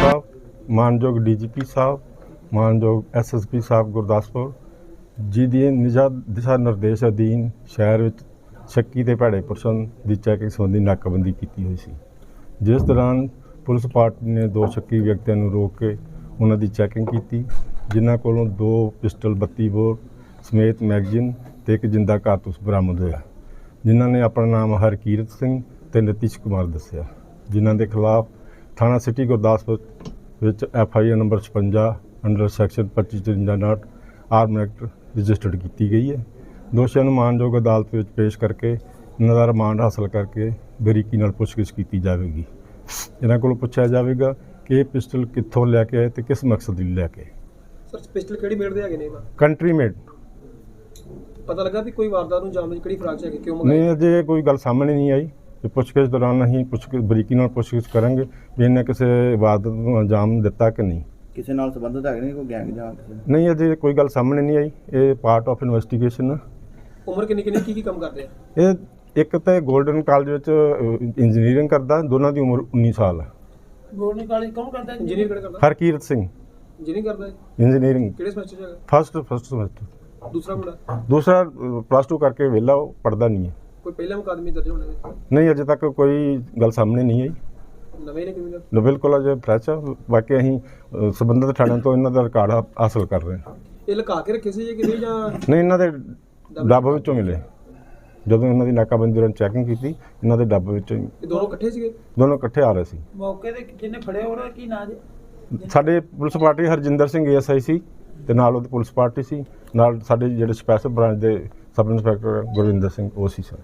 ਸਾਹਿਬ, ਮਾਨਯੋਗ ਡੀਜੀਪੀ ਸਾਹਿਬ, ਮਾਨਯੋਗ ਐਸਐਸਪੀ ਸਾਹਿਬ ਗੁਰਦਾਸਪੁਰ, ਜੀ ਦੀ ਨਿਜਾ ਦਿਸ਼ਾ ਨਿਰਦੇਸ਼ ਅਧੀਨ ਸ਼ਹਿਰ ਵਿੱਚ ਸ਼ੱਕੀ ਤੇ ਭੈੜੇ ਪੁਰਸ਼ਨ ਦੀ ਚੈਕਿੰਗ ਸੰਬੰਧੀ ਨਾਕਾਬੰਦੀ ਕੀਤੀ ਹੋਈ ਸੀ। ਜਿਸ ਦੌਰਾਨ ਪੁਲਿਸ ਪਾਰਟੀ ਨੇ ਦੋ ਸ਼ੱਕੀ ਵਿਅਕਤੀਆਂ ਨੂੰ ਰੋਕ ਕੇ ਉਹਨਾਂ ਦੀ ਚੈਕਿੰਗ ਕੀਤੀ, ਜਿਨ੍ਹਾਂ ਕੋਲੋਂ ਦੋ ਪਿਸਟਲ 32 ਬੋਰ ਸਮੇਤ ਮੈਗਜ਼ੀਨ ਤੇ ਇੱਕ ਜਿੰਦਾ ਕਾਰਤੂਸ ਬਰਾਮਦ ਹੋਇਆ ਜਿਨ੍ਹਾਂ ਨੇ ਆਪਣਾ ਨਾਮ ਹਰਕੀਰਤ ਸਿੰਘ ਤੇ ਨਤੀਸ਼ ਕੁਮਾਰ ਦੱਸਿਆ ਜਿਨ੍ਹਾਂ ਦੇ ਖਿਲਾਫ ਥਾਣਾ ਸਿਟੀ ਗੁਰਦਾਸਪੁਰ ਵਿੱਚ F I R number 56 under section 2553 not arm act registered ਕੀਤੀ ਗਈ ਹੈ। ਦੋਸ਼ੀਆਂ ਨੂੰ ਮਾਨਯੋਗ ਅਦਾਲਤ ਵਿੱਚ ਪੇਸ਼ ਕਰਕੇ ਇਹਨਾਂ ਦਾ ਰਿਮਾਂਡ ਹਾਸਲ ਕਰਕੇ ਬਰੀਕੀ ਨਾਲ ਪੁੱਛਗਿੱਛ ਕੀਤੀ ਜਾਵੇਗੀ। ਇਹਨਾਂ ਕੋਲੋਂ ਪੁੱਛਿਆ ਜਾਵੇਗਾ ਕਿ ਇਹ ਪਿਸਟਲ ਕਿੱਥੋਂ ਲੈ ਕੇ ਆਏ ਤੇ ਕਿਸ ਮਕਸਦ ਲਈ ਲੈ ਕੇ ਸਰ ਪਿਸਟਲ ਕਿਹੜੀ ਮੇੜ ਦੇ ਹੈਗੇ ਨੇ ਕੰਟਰੀ ਮੇਡ। ਪਤਾ ਲੱਗਾ ਵੀ ਕੋਈ ਵਾਰਦਾਤ ਨੂੰ ਜਾਣ ਦੀ ਕਿਹੜੀ ਫਰਾਜ ਹੈਗੇ ਕਿਉਂ ਮੰਗਾਈ? ਨਹੀਂ ਅਜੇ ਕੋਈ ਗੱਲ ਸਾਹਮਣੇ ਨਹੀਂ ਆਈ। ਤੇ ਪੁੱਛਗਿੱਛ ਦੌਰਾਨ ਅਸੀਂ ਪੁੱਛ ਬਰੀਕੀ ਨਾਲ ਪੁੱਛਗਿੱਛ ਕਰਾਂਗੇ ਵੀ ਇਹਨੇ ਕਿਸੇ ਇਬਾਦਤ ਨੂੰ ਅੰਜਾਮ ਦਿੱਤਾ ਕਿ ਨਹੀਂ। ਕਿਸੇ ਨਾਲ ਸੰਬੰਧਿਤ ਹੈਗੇ ਨੇ ਕੋਈ ਗੈਂਗ ਜਾਂ ਕਿਸੇ ਨਾਲ? ਨਹੀਂ ਅਜੇ ਕੋਈ ਗੱਲ ਸਾਹਮਣੇ ਨਹੀਂ ਆਈ। ਇਹ ਪਾਰਟ ਆਫ ਇਨਵੈਸਟੀਗੇਸ਼ਨ ਉਮਰ ਕਿੰਨੀ ਕਿੰਨੀ ਕੀ ਕੀ ਕੰਮ ਕਰਦੇ ਆ? ਇਹ ਇੱਕ ਤਾਂ 골ਡਨ ਕਾਲਜ ਵਿੱਚ ਇੰਜੀਨੀਅਰਿੰਗ ਕਰਦਾ ਦੋਨਾਂ ਦੀ ਉਮਰ 19 ਸਾਲ ਹੈ ਗੋਰਨੀ ਕਾਲਜ ਕੌਣ ਕਰਦਾ? ਇੰਜੀਨੀਅਰ ਕਿਹੜਾ ਕਰਦਾ? ਹਰਕੀਰਤ ਸਿੰਘ। ਇੰਜੀਨੀਅਰ ਕਰਦਾ ਹੈ ਇੰਜੀਨੀਅਰਿੰਗ ਕਿਹੜੇ ਸਮੈਸਟਰ ਚ ਹੈਗਾ? ਫਸਟ ਫਸਟ ਸਮੈਸਟਰ ਦੂਸਰਾ ਮੁੰਡਾ? ਦੂਸਰਾ ਪਲੱਸ 2 ਕਰਕੇ ਵਿਹਲਾ ਉਹ ਪੜਦਾ ਨਹੀਂ ਹੈ। ਕੋਈ ਪਹਿਲਾ ਮੁਕਾਦਮੇ ਦਰਜ ਹੋਣੇ ਨੇ? ਨਹੀਂ ਅਜੇ ਤੱਕ ਕੋਈ ਗੱਲ ਸਾਹਮਣੇ ਨਹੀਂ ਆਈ। ਨਵੇਂ ਨੇ ਕਿਵੇਂ ਨਾ ਬਿਲਕੁਲ ਅਜੇ ਫਰੈਸ਼ ਆ। ਬਾਕੀ ਅਸੀਂ ਅ, ਸੰਬੰਧਿਤ ਥਾਣਿਆਂ ਤੋਂ ਇਹਨਾਂ ਦਾ ਰਿਕਾਰਡ ਹਾ- ਹਾਸਲ ਕਰ ਰਹੇ ਹਾਂ। ਇਹ ਲੁਕਾ ਕੇ ਰੱਖੇ ਸੀ ਜਾਂ ਕਿਵੇਂ ਜਾਂ ਨਹੀਂ ਇਹਨਾਂ ਦੇ ਡੱਬ ਵਿੱਚੋਂ ਮਿਲੇ। ਜਦੋਂ ਇਹਨਾਂ ਦੀ ਨਾਕਾਬੰਦੀ ਦੌਰਾਨ ਚੈਕਿੰਗ ਕੀਤੀ ਇਹਨਾਂ ਦੇ ਡੱਬ ਵਿੱਚੋਂ ਹੀ ਇਹ ਦੋਨੋਂ ਇਕੱਠੇ ਸੀਗੇ? ਦੋਨੋਂ ਇਕੱਠੇ ਆ ਰਹੇ ਸੀ। ਮੌਕੇ ਤੇ ਜਿਹਨੇ ਫੜਿਆ ਉਹਦਾ ਕੀ ਨਾਂ ਜੇ? ਸਾਡੇ police party Harjinder Singh ASI ਸੀ ਤੇ ਨਾਲ ਉਹਦੀ ਪੁਲਿਸ ਪਾਰਟੀ ਸੀ, ਨਾਲ ਸਾਡੇ ਜਿਹੜੇ ਸਪੈਸ਼ਲ ਬ੍ਰਾਂਚ ਦੇ ਸਬ ਇੰਸਪੈਕਟਰ ਗੁਰਵਿੰਦਰ ਸਿੰਘ, ਉਹ ਸੀ ਸਰ